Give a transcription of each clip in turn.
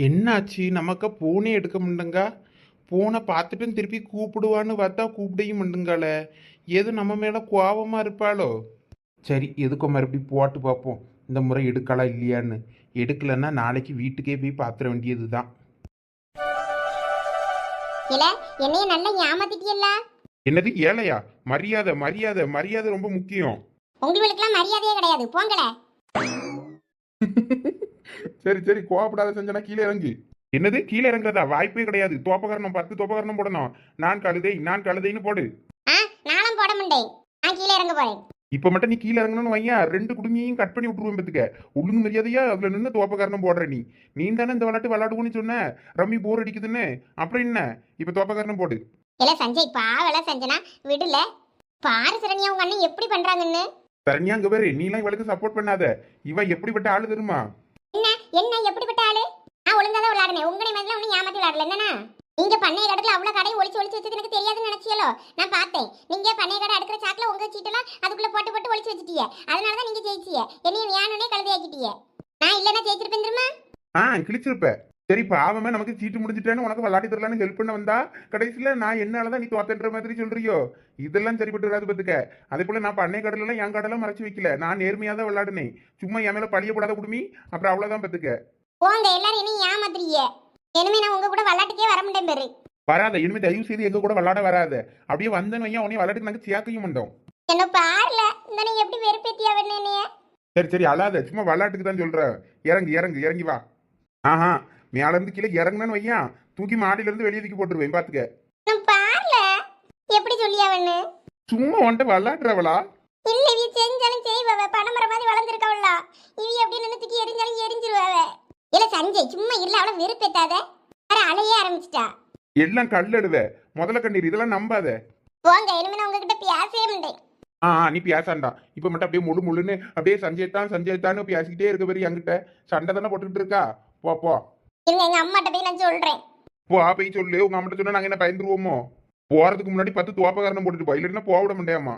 என்னாச்சு? நமக்கு பூனே எடுக்க முடியுங்க பூனை பார்த்துட்டும் திருப்பி கூப்பிடுவான்னு பார்த்தா கூப்பிடையும் முடியுங்கால எது நம்ம மேலே கோபமாக இருப்பாளோ? சரி எதுக்கோ மறுபடியும் போட்டு பார்ப்போம். இந்த முறை எடுக்கலாம் இல்லையான்னு. எடுக்கலைன்னா நாளைக்கு வீட்டுக்கே போய் பார்த்துட வேண்டியது தான் என்னைய நல்லா ஏமாத்திட்டியல்ல என்னது ஏழையா? மரியாதை மரியாதை மரியாதை ரொம்ப முக்கியம். உங்களுக்கெல்லாம் மரியாதையே கிடையாது. போங்களே. சரி சரி கோவப்படாத செஞ்சனா கீழே இறங்கு. என்னது? கீழே இறங்குறதா? வாய்ப்பே கிடையாது. தோப்பகரணம் பத்து தோப்பகரணம் போடணும். நான் கழுதை நான் கழுதைன்னு போடு. ஆ நானும் போட மாட்டேன். நான் கீழே இறங்க போறேன். இப்ப மட்டும் நீ கீழே இறங்கணும்னு வையா ரெண்டு குடுமையும் கட் பண்ணி விட்டுருவேன் பத்துக்க ஒழுங்கு மரியாதையா அதுல நின்று தோப்பக்காரனம் போடுற நீ. நீ தானே இந்த விளையாட்டு விளையாடுவோன்னு சொன்ன. ரம்மி போர் அடிக்குதுன்னு. அப்புறம் என்ன? இப்ப தோப்பக்காரனம் போடு. இல்ல சஞ்சய் பாவல சஞ்சனா. விடல. பாரு சரண்யா உங்க அண்ணன் எப்படி பண்றாங்கன்னு. சரண்யா அங்க பேரு. நீலாம் இவளுக்கு சப்போர்ட் பண்ணாத. இவ எப்படிப்பட்ட ஆளு தெரியுமா? என்ன? என்ன? எப்படிப்பட்ட ஆளு? நான் ஒழுங்கா தான் விளாடுனேன் உங்களை மாதிரி ஒன்னும் ஏமாத்தி விளாடல என்னன்னா நீங்க பண்ணை இடத்துல அவ்வளவு கடையை ஒளிச்சு ஒளிச்சு வச்சது எனக்கு தெரியாதுன்னு நினைச்சியலோ? நான் பார்த்தேன். நீங்க பண்ணை கடை அடுக்கிற சாக்குல உங்க சீட்டெல்லாம் அதுக்குள்ள போட்டு போட்டு ஒளிச்சு வச்சிட்டீங்க அதனாலதான் நீங்க ஜெயிச்சிய. என்னைய வேணும்னே கழுதையாக்கிட்டீங்க நான் இல்லைன்னா ஜெயிச்சிருப்பேன் திரும்ப ஆ கிழிச்சிருப்பேன். சரி பாவமே நமக்கு சீட்டு முடிஞ்சிட்டேன்னு உனக்கு விளையாடி தரலான்னு ஹெல்ப் பண்ண வந்தா கடைசியில நான் என்னாலதான் நீ தோத்தன்ற மாதிரி சொல்றியோ? இதெல்லாம் சரிப்பட்டு வராது பத்துக்க அதே போல நான் பண்ணை கடலாம் என் கடலாம் மறைச்சு வைக்கல. நான் நேர்மையா தான் விளையாடுனேன் சும்மா என் மேல பழிய போடாத குடுமி. அப்புறம் அவ்வளவுதான் பத்துக்க போங்க எல்லாரும் என்னையும் ஏமாத்துறீங்க? இனிமே நான் உங்க கூட விளையாட்டுக்கே வர பேரு. வராத. இனிமே தயவு செய்து எங்க கூட விளையாட வராத. அப்படியே வந்தேன்னு வையா உன்னை விளையாட்டுக்கு நாங்க சேர்க்கையும் மாட்டோம். என்ன பாருல. இந்த நீ எப்படி வெறுப்பேத்தியா வேணும் சரி சரி அழாத. சும்மா விளையாட்டுக்கு தான் சொல்றேன். இறங்கு இறங்கு இறங்கி வா. ஆஹா. மேல இருந்து கீழே இறங்குனேன்னு வையா? தூக்கி மாடியில இருந்து வெளியே தூக்கி போட்டுருவேன் பாத்துக்க. எப்படி சொல்லியா வேணும் சும்மா வந்துட்டு விளையாடுறவளா? இல்ல இவ செஞ்சாலும் செய்வவ. பணமர மாதிரி வளர்ந்துருக்கவளா. இவ எப்படி நின்று தூக்கி எரிஞ்சாலும் எரிஞ்சிருவாவ. இல்ல சஞ்சய் சும்மா இல்ல அவள வெறுப்பேத்தாத. வேற அலைய ஆரம்பிச்சிட்டா. எல்லாம் கல்லெடுவ. முதல்ல கண்ணீர் இதெல்லாம் நம்பாத. போங்க இனிமே நான் உங்ககிட்ட பேசவே மாட்டேன். ஆ ஆ, நீ பேசாண்டா. இப்ப மட்டும் அப்படியே முழு முழுன்னு அப்படியே சஞ்சய் தான் சஞ்சய் தான் பேசிக்கிட்டே இருக்க பெரிய என்கிட்ட. சண்டை தானே போட்டுக்கிட்டு இருக்கா? போ போ. இருங்க எங்க அம்மாட்ட போய் நான் சொல்றேன். போ போய் சொல்லு. உங்க அம்மாட்ட சொன்னா நாங்க என்ன பயந்துருவோமோ? போறதுக்கு முன்னாடி பத்து துவாப்பகாரணம் போட்டுட்டு போ. இல்லைன்னா போக விட மாட்டேமா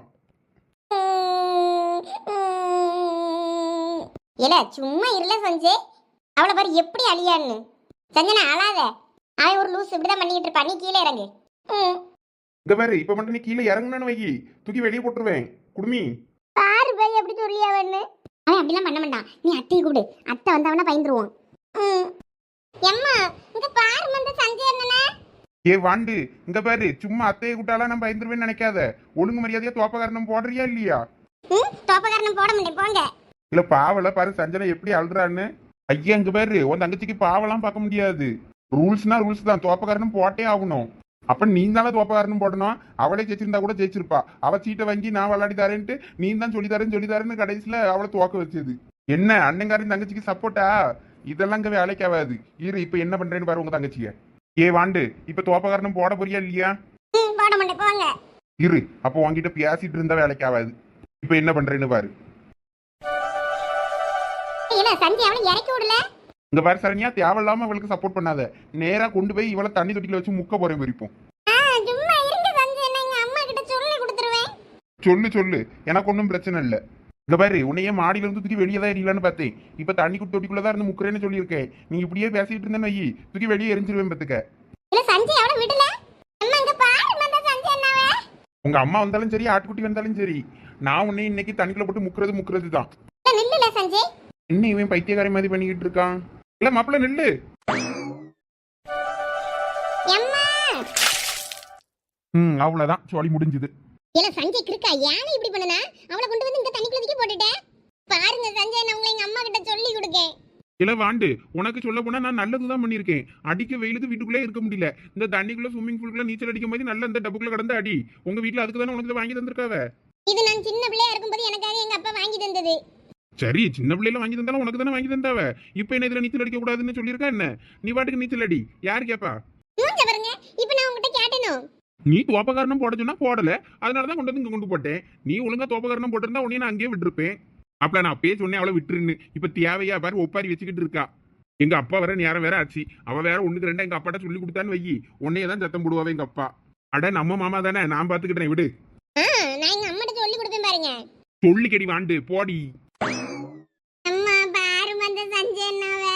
இல்ல சும்மா இருல சஞ்சய் அவளை பாரு எப்படி அழியான்னு. சஞ்சனா அழாத. அவன் ஒரு லூஸ் இப்படிதான் பண்ணிட்டு இருப்பா. நீ கீழே இறங்கு. இங்க பாரு இப்ப மட்டும் நீ கீழே இறங்குனு வை தூக்கி வெளியே போட்டுருவேன். குடுமி. பாரு பை எப்படி சொல்லியாவன்னு அவன் அப்படிலாம் பண்ண மாட்டான். நீ அத்தையை கூடு அத்தை வந்து அவனை பயந்துருவான். எம்மா இங்க பாரு மந்த சஞ்சய் அண்ணனே ஏ வாண்டு இங்க பாரு சும்மா அத்தையை கூட்டாலாம் நான் பயந்துருவேன்னு நினைக்காத. ஒழுங்கு மரியாதையா துவாப்பகாரணம் போடுறியா இல்லையா? ம் போட மாட்டேன் போங்க. இல்ல பாவல பாரு சஞ்சனை எப்படி அழுறான்னு. ஐயா இங்க பாரு உன் தங்கச்சிக்கு பாவலாம் பார்க்க முடியாது. ரூல்ஸ்னா ரூல்ஸ் தான் தோப்பக்காரனும் போட்டே ஆகணும். அப்ப நீ தானே தோப்பக்காரனும் போடணும். அவளே ஜெயிச்சிருந்தா கூட ஜெயிச்சிருப்பா. அவ சீட்டை வாங்கி நான் விளையாடி தரேன்ட்டு நீ தான் சொல்லி தரேன்னு சொல்லி தரேன்னு கடைசியில அவளை துவக்க வச்சது. என்ன அண்ணங்காரன் தங்கச்சிக்கு சப்போர்ட்டா இதெல்லாம் இங்க வேலைக்கு ஆகாது இரு இப்ப என்ன பண்றேன்னு பாரு உங்க தங்கச்சிய. ஏ வாண்டு இப்ப தோப்பக்காரனும் போட போறியா இல்லையா? ம் போட மாட்டேன் போங்க. இரு அப்போ உன்கிட்ட பேசிட்டு இருந்தா வேலைக்கு ஆகாது இப்ப என்ன பண்றேன்னு பாரு. இல்ல சஞ்சய் அவனை இறக்கி விடல? இங்க பாரு சரண்யா தேவையில்லாம அவளுக்கு சப்போர்ட் பண்ணாத. நேரா கொண்டு போய் இவளை தண்ணி தொட்டில வச்சு முக்க போறேன் விரிப்போம் ஆ சும்மா இருங்க சஞ்சய் நான் எங்க அம்மா கிட்ட சொல்லி கொடுத்துருவேன். சொல்லு சொல்லு. எனக்கு ஒன்றும் பிரச்சனை இல்லை. இங்க பாரு உன்னையே மாடியில இருந்து தூக்கி வெளியே தான் எரியலான்னு பார்த்தேன். இப்ப தண்ணி குட்டி தொட்டிக்குள்ள தான் இருந்து முக்கிறேன்னு சொல்லியிருக்கேன் நீ இப்படியே பேசிட்டு இருந்தேன்னு வை. தூக்கி வெளியே எரிஞ்சிருவேன் பத்துக்க இல்ல சஞ்சய் அவனை விடல. அம்மா இங்க பாரு மந்த சஞ்சய் அண்ணாவே. உங்க அம்மா வந்தாலும் சரி ஆட்டுக்குட்டி வந்தாலும் சரி. நான் உன்னை இன்னைக்கு தண்ணிக்குள்ள போட்டு முக்கிறது முக்கிறது தான் இல்ல நில்லுல சஞ்சய். என்ன இவன் பைத்தியக்காரி மாதிரி பண்ணிக்கிட்டு இருக்கான்? இல்ல மாப்பிள்ள நில்லு. ம் அவ்வளவுதான். சோழி முடிஞ்சுது. இல்ல சஞ்சய் கிருக்கா ஏன் இப்படி பண்ணனா? அவளை கொண்டு வந்து இந்த தூக்கி போட்டுட்டேன். பாருங்க சஞ்சய் நான் உங்களை எங்க அம்மா கிட்ட சொல்லி கொடுக்கேன். இல்ல வாண்டு. உனக்கு சொல்ல போனா நான் நல்லதுதான் பண்ணியிருக்கேன். அடிக்க வெயிலுக்கு வீட்டுக்குள்ளே இருக்க முடியல. இந்த தண்ணிக்குள்ள ஸ்விம்மிங் பூலுக்குள்ள நீச்சல் அடிக்கும் போது நல்ல இந்த டப்புக்குள்ள கடந்து அடி. உங்க வீட்டுல அதுக்கு தானே உனக்கு வாங்கி தந்திருக்காவ? இது நான் சின்ன பிள்ளையா இருக்கும்போது எனக்காக எங்க அப்பா வாங்கி தந்தது. சரி சின்ன பிள்ளைல வாங்கி தந்தாலும் உனக்கு தானே வாங்கி தந்தாவ? இப்ப என்ன இதுல நீச்சல் அடிக்க கூடாதுன்னு சொல்லியிருக்கா என்ன? நீ பாட்டுக்கு நீச்சல் அடி. யாரு கேப்பா? மூஞ்ச பாருங்க இப்போ நான் உங்ககிட்ட கேட்டேனோ? நீ தோப்பக்காரணம் போட சொன்னா போடல. அதனாலதான் கொண்டு வந்து இங்க கொண்டு போட்டேன். நீ ஒழுங்கா தோப்பக்காரணம் போட்டிருந்தா உடனே நான் அங்கேயே விட்டுருப்பேன். அப்பல நான் அப்பயே சொன்னேன் அவளை விட்டுருன்னு. இப்ப தேவையா பாரு ஒப்பாரி வச்சுக்கிட்டு இருக்கா. எங்க அப்பா வேற நேரம் வேற ஆச்சு. அவ வேற ஒண்ணுக்கு ரெண்டா எங்க அப்பாட்ட சொல்லி கொடுத்தான்னு வை உன்னையே தான் சத்தம் போடுவாவே எங்க அப்பா. அட நம்ம மாமா தானே நான் பாத்துக்கிட்டேன் விடு. நான் எங்க சொல்லி கொடுப்பேன் பாருங்க. சொல்லிக்கடி வாண்டு போடி. அம்மா பாரு மந்த சஞ்சய் அண்ணாவே.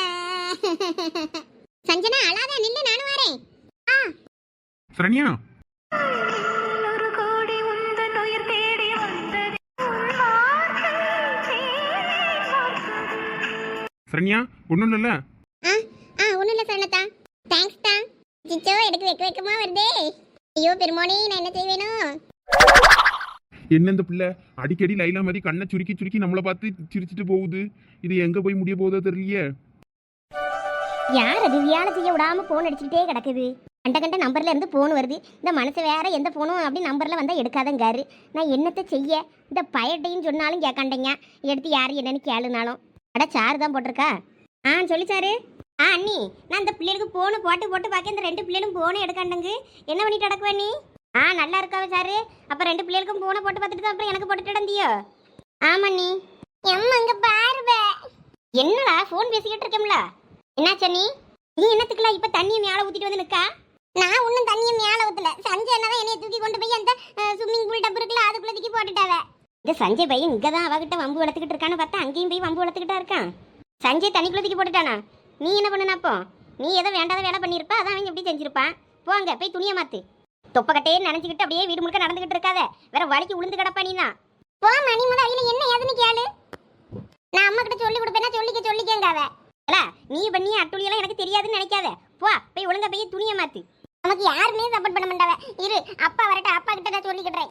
சஞ்சனா அழாத நில்லு நானும் வரேன். ஆ. சரண்யா சரண்யா ஒன்றும் இல்லைல்ல? ஆ ஆ ஒன்றும் இல்லை சரணத்தா தேங்க்ஸ் தான் சிச்சோ எனக்கு வைக்க வைக்கமா வருதே. ஐயோ பெருமோனே நான் என்ன செய்வேனோ? என்ன இந்த பிள்ளை? அடிக்கடி லைலா மாதிரி கண்ணை சுருக்கி சுருக்கி நம்மளை பார்த்து சிரிச்சிட்டு போகுது. இது எங்க போய் முடிய போதோ தெரியலையே. யார் அது? வியாழ செய்ய விடாம போன் அடிச்சுக்கிட்டே கிடக்குது. கண்ட கண்ட நம்பர்ல இருந்து ஃபோன் வருது. இந்த மனசு வேற எந்த ஃபோனும் அப்படி நம்பர்ல வந்தால் எடுக்காதங்காரு. நான் என்னத்தை செய்ய? இந்த பயட்டையும் சொன்னாலும் கேட்காண்டேங்க எடுத்து யார் என்னன்னு கேளுனாலும். அட சாரு தான் போட்டிருக்கா? ஆ சொல்லி சாரு. ஆ அண்ணி நான் இந்த பிள்ளைகளுக்கு ஃபோனு போட்டு போட்டு பார்க்க இந்த ரெண்டு பிள்ளைகளும் போனே எடுக்காண்டங்க. என்ன பண்ணிட்டு கிடக்குவ நீ? ஆ நல்லா இருக்காவே சாரு. அப்போ ரெண்டு பிள்ளைகளுக்கும் போனை போட்டு பார்த்துட்டு தான் அப்புறம் எனக்கு போட்டுட்டு இடந்தியோ ஆமா நீ எம்மங்க பாருவே. என்னடா ஃபோன் பேசிக்கிட்டு இருக்கேம்ல? என்னாச்சா நீ நீ என்னத்துக்குலாம் இப்போ தண்ணியை மேலே ஊற்றிட்டு வந்து நிற்கா நான் ஒன்றும் தண்ணியை மேலே ஊற்றல சஞ்சய் என்னதான் என்னைய தூக்கி கொண்டு போய் அந்த ஸ்விம்மிங் பூல் டப்பு இருக்குல்ல அதுக்குள்ளே தூக்கி போட்டுட்டாவ. இந்த சஞ்சய் பையன் இங்கே தான் அவகிட்ட வம்பு வளர்த்துக்கிட்டு இருக்கான்னு பார்த்தா அங்கேயும் போய் வம்பு வளர்த்துக்கிட்டா இருக்கான். சஞ்சய் தண்ணிக்குள்ளே தூக்கி போட்டுட்டானா? நீ என்ன பண்ணுன அப்போ நீ ஏதோ வேண்டாத வேலை பண்ணியிருப்ப அதான் அவங்க எப்படி செஞ்சிருப்பான் போங்க போய் துணியை மாத்து. தொப்பக்கட்டையே நினைச்சுக்கிட்டு அப்படியே வீடு முழுக்க நடந்துக்கிட்டு இருக்காத. வேற வலிக்கு உளுந்து கிடப்பா நீ தான் போ மணி முத என்ன ஏதுன்னு கேளு. நான் அம்மா கிட்ட சொல்லி கொடுப்பேன்னா சொல்லிக்க சொல்லிக்கங்க நீ பண்ணி அட்டுழியெல்லாம் எனக்கு தெரியாதுன்னு நினைக்காத. போ போய் ஒழுங்கா போய் துணியை மாத்து. நமக்கு யாருமே சப்போர்ட் பண்ண மாட்டாவ இரு அப்பா வரட்டும் அப்பா கிட்ட நான் சொல்லிக்கிட்டேன்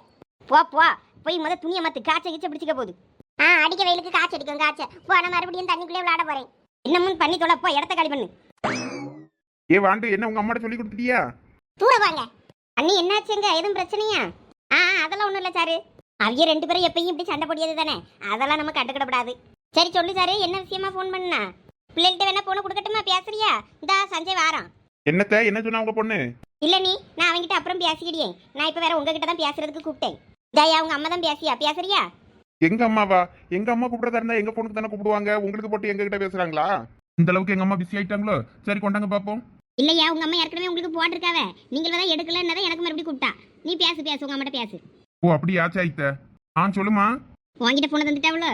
போ போ. போய் முத துணியை மாத்து காய்ச்ச கிச்ச பிடிச்சிக்க போகுது. ஆ அடிக்க வெயிலுக்கு காய்ச்ச அடிக்கும் காய்ச்ச போ நான் மறுபடியும் தண்ணிக்குள்ளே விளையாட போறேன். என்னமும் பண்ணி தொலை போ இடத்த காலி பண்ணு. ஏ வாண்டு என்ன உங்க அம்மாட்ட சொல்லி கொடுத்துட்டியா? தூர வாங்க. அண்ணி என்னாச்சுங்க? எதுவும் பிரச்சனையா? ஆ ஆ, அதெல்லாம் ஒன்றும் இல்லை சாரு. அவிய ரெண்டு பேரும் எப்பயும் இப்படி சண்டை போடியது தானே. அதெல்லாம் நம்ம கண்டுக்கிடப்படாது. சரி சொல்லு சாரு. என்ன விஷயமா ஃபோன் பண்ணா? பிள்ளைகிட்ட வேணா போன கொடுக்கட்டுமா? பேசுறியா? இந்தா சஞ்சய் வாரான். என்னத்த? என்ன சொன்னா உங்க பொண்ணு? இல்ல நீ நான் அவன்கிட்ட அப்புறம் பேசிக்கிடியே. நான் இப்போ வேற உங்ககிட்ட தான் பேசுறதுக்கு கூப்பிட்டேன். ஜயா உங்க அம்மா தான் பேசியா? பேசுறியா? எங்க அம்மாவா? எங்க அம்மா கூப்பிடுறதா இருந்தா எங்க பொண்ணுக்கு தானே கூப்பிடுவாங்க? உங்களுக்கு போட்டு எங்க கிட்ட பேசுறாங்களா? இந்த அளவுக்கு எங்க அம்மா பிஸி ஆயிட்டாங்களோ? சரி கொண்டாங்க பாப்போம். இல்லையா உங்க அம்மா ஏற்கனவே உங்களுக்கு போட்டிருக்காவ. நீங்கள தான் எடுக்கலன்னதான் எனக்கு மறுபடியும் கூப்பிட்டா நீ பேசு பேசு உங்க அம்மாட்ட பேசு. ஓ அப்படியா ஆயித்த ஆ சொல்லுமா உன்கிட்ட போன தந்துட்டாவளோ?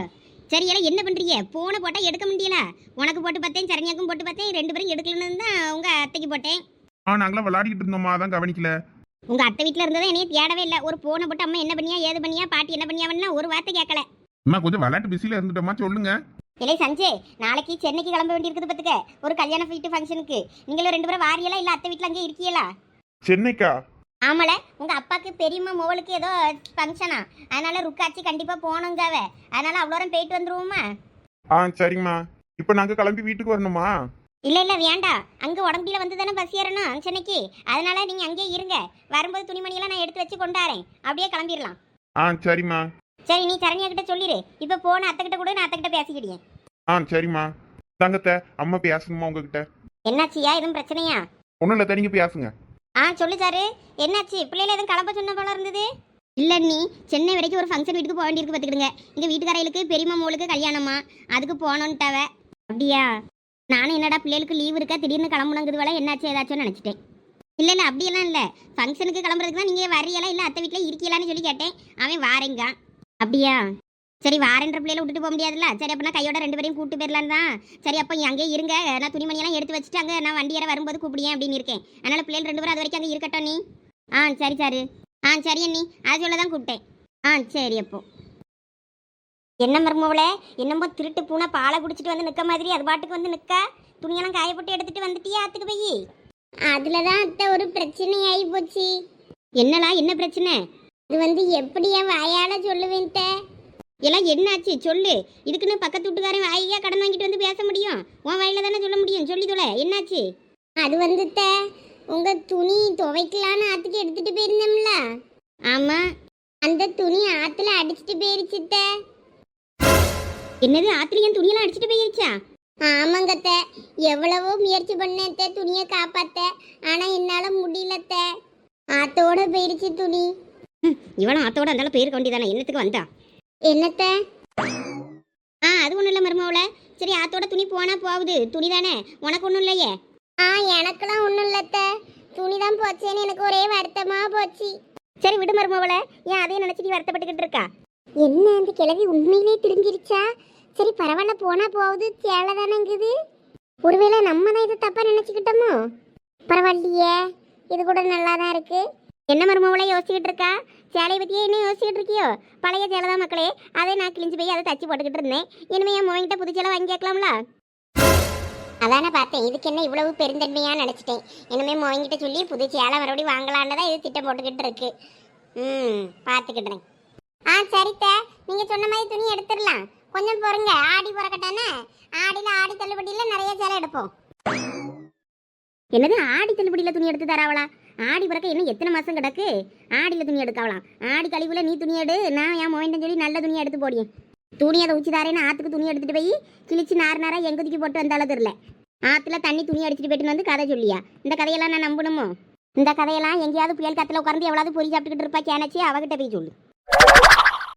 சரி எல்லாம் என்ன பண்றீங்க? போனை போட்டா எடுக்க முடியல. உனக்கு போட்டு பார்த்தேன் சரண்யாக்கும் போட்டு பார்த்தேன் ரெண்டு பேரும் எடுக்கலன்னு தான் உங்க அத்தைக்கு போட்டேன். ஆ நாங்களாம் விளையாடிக்கிட்டு இருந்தோம்மா அதான் கவனிக்கல. உங்க அத்தை வீட்ல இருந்ததை என்னைய தேடவே இல்லை. ஒரு போனை போட்டு அம்மா என்ன பண்ணியா ஏது பண்ணியா பாட்டி என்ன பண்ணியாவன்னா ஒரு வார்த்தை கேட்கல. அம்மா கொஞ்சம் விளையாட்டு பிஸியில இருந்துட்டோமா சொல்லுங்க. இல்லை சஞ்சய் நாளைக்கு சென்னைக்கு கிளம்ப வேண்டியிருக்குது பார்த்துக்க. ஒரு கல்யாண வீட்டு ஃபங்க்ஷனுக்கு நீங்களும் ரெண்டு பேரும் வாரியலா இல்லை அத்தை வீட்டில் அங்கே இருக்கீங்களா? சென்னைக்கா? ஆமால உங்க அப்பாக்கு பெரியம்மா மோளுக்கு ஏதோ ஃபங்க்ஷனா அதனால ருக்காச்சி கண்டிப்பா போகணுங்காவ. அதனால அவ்வளோ போயிட்டு வந்துருவோமா? ஆ சரிம்மா இப்போ நாங்க கிளம்பி வீட்டுக்கு வரணுமா? இல்ல இல்ல வேண்டாம் அங்க உடம்புல வந்து தானே பஸ் ஏறணும் சென்னைக்கு. அதனால நீங்க அங்கேயே இருங்க. வரும்போது துணிமணியெல்லாம் நான் எடுத்து வச்சு கொண்டாரேன் அப்படியே கிளம்பிடலாம். ஆ சரிம்மா. சரி நீ சரண்யா கிட்ட சொல்லிடு இப்ப போன அத்தை கிட்ட கூட நான் அத்தை கிட்ட பேசிக்கிட்டேன். ஆ சரிம்மா. தங்கத்த அம்மா பேசணுமா உங்ககிட்ட? என்னாச்சியா? எதுவும் பிரச்சனையா? ஒன்றும் இல்லை தனிங்க பேசுங்க. ஆ சொல்லு சாரு. என்னாச்சு? பிள்ளைல எதுவும் கிளம்ப சொன்ன போல இருந்தது? இல்லை நீ சென்னை வரைக்கும் ஒரு ஃபங்க்ஷன் வீட்டுக்கு போக வேண்டியிருக்கு பார்த்துக்கிடுங்க. எங்கள் வீட்டுக்காரையிலுக்கு பெரியம்மா மோளுக்கு கல்யாணமா அதுக்கு போகணுன்ட்டாவ. அப்படியா? நானும் என்னடா பிள்ளைகளுக்கு லீவ் இருக்கா? திடீர்னு கிளம்பணுங்கிறது வேலை என்னாச்சு ஏதாச்சும் நினச்சிட்டேன். இல்லை இல்லை அப்படியெல்லாம் இல்லை. ஃபங்க்ஷனுக்கு கிளம்புறதுக்கு தான் நீங்கள் வரையலாம் இல்லை அத்தை வீட்டில் இருக்கீங்களான்னு சொல்லி கேட்டேன். அவன் வாரேங்க. அப்படியா? சரி வாரன்ற பிள்ளையில விட்டுட்டு போக முடியாதுல்ல? சரி அப்போ நான் கையோட ரெண்டு பேரையும் கூட்டு போயிடலான்னு தான். சரி அப்போ அங்கேயே இருங்க. நான் துணிமணியெல்லாம் எடுத்து வச்சுட்டு அங்கே நான் வண்டி ஏற வரும்போது கூப்பிடியேன் அப்படின்னு இருக்கேன். அதனால பிள்ளைகள் ரெண்டு பேரும் அது வரைக்கும் அங்கே இருக்கட்டும் நீ. ஆ சரி சாரு. ஆ சரி அண்ணி. அது சொல்ல தான் கூப்பிட்டேன். ஆ சரி அப்போ. என்ன மருமவளே? என்னமோ திருட்டு பூனை பாலை குடிச்சிட்டு வந்து நிற்க மாதிரி அது பாட்டுக்கு வந்து நிற்க? துணியெல்லாம் காயப்பட்டு எடுத்துட்டு வந்துட்டியா ஆத்துக்கு போய்? அதில் தான் அத்தை ஒரு பிரச்சனை ஆகி போச்சு. என்னடா என்ன பிரச்சனை? இது வந்து எப்படியா வாயால சொல்லுவேன் எல்லாம் என்னாச்சு? சொல்லு. இதுக்குன்னு பக்கத்து வீட்டுக்காரன் வாயா கடன் வாங்கிட்டு வந்து பேச முடியும். உன் வாயில தானே சொல்ல முடியும்? சொல்லி தொலை. என்னாச்சு? அது வந்து உங்க துணி துவைக்கலான்னு ஆத்துக்கு எடுத்துட்டு போயிருந்தோம்ல. ஆமா. அந்த துணி ஆத்துல அடிச்சிட்டு போயிருச்சுத்த என்னது? ஆத்துல என் துணியெல்லாம் அடிச்சிட்டு போயிருச்சா? ஆமாங்கத்த. எவ்வளவோ முயற்சி பண்ணேத்த துணியை காப்பாத்த. ஆனா என்னால முடியலத்த. ஆத்தோட போயிருச்சு துணி. இவனும் ஆத்தோட அந்தால போயிருக்க வேண்டியதானே? என்னத்துக்கு வந்தா? என்னத்த? ஆ அது ஒன்றும் இல்லை மருமவள. சரி ஆத்தோட துணி போனா போகுது. துணி தானே உனக்கு ஒன்றும் இல்லையே? ஆ எனக்கெல்லாம் ஒன்றும் இல்லத்த. துணி தான் போச்சேன்னு எனக்கு ஒரே வருத்தமா போச்சு. சரி விடு மருமவள. ஏன் அதையும் நினைச்சு நீ வருத்தப்பட்டுக்கிட்டு இருக்கா? என்ன அந்த கிழவி உண்மையிலே தெரிஞ்சிருச்சா சரி பரவாயில்ல போனா போகுது. சேலை தானேங்குது ஒருவேளை நம்ம தான் இதை தப்பா நினைச்சுக்கிட்டோமோ? பரவாயில்லையே. இது கூட நல்லா தான் இருக்கு. என்ன மருமவளை யோசிச்சுக்கிட்டு இருக்கா சேலையை பற்றியே என்ன யோசிச்சுட்டு இருக்கியோ பழைய சேலை தான் மக்களே. அதை நான் கிழிஞ்சு போய் அதை தச்சு போட்டுக்கிட்டு இருந்தேன். இனிமே என் மோகிட்ட புது சேலை வாங்கி கேட்கலாம்ல? அதானே பார்த்தேன். இதுக்கு என்ன இவ்வளவு பெருந்தன்மையாக நினச்சிட்டேன். இனிமே மோகிட்ட சொல்லி புது சேலை மறுபடியும் வாங்கலான்னு தான் இது திட்டம் போட்டுக்கிட்டு இருக்கு. ம் பார்த்துக்கிட்டுறேன் ஆ சரித்த. நீங்கள் சொன்ன மாதிரி துணி எடுத்துடலாம். கொஞ்சம் பொறுங்க. ஆடி பிறக்கட்டானே? ஆடியில் ஆடி தள்ளுபடியில் நிறைய சேலை எடுப்போம். என்னது ஆடி தள்ளுபடியில் துணி எடுத்து தராவளா? ஆடி பிறக்க இன்னும் எத்தனை மாதம் கிடக்கு? ஆடியில் துணி எடுக்கலாம் ஆடி கழிவுல நீ துணி எடு நான் என் மோயின்னு சொல்லி நல்ல துணியை எடுத்து போடியேன் துணி அதை உச்சி தாரேன்னு ஆற்றுக்கு துணி எடுத்துட்டு போய் கிழிச்சு நார் நாராக எங்கே தூக்கி போட்டு வந்தாலும் தெரியல. ஆற்றுல தண்ணி துணி அடிச்சிட்டு போயிட்டு வந்து கதை சொல்லியா. இந்த கதையெல்லாம் நான் நம்பணுமோ? இந்த கதையெல்லாம் எங்கேயாவது புயல் கத்தில் உட்காந்து எவ்வளவு பொறி சாப்பிட்டுக்கிட்டு இருப்பா கேனச்சி அவகிட்ட போய் சொல்லு.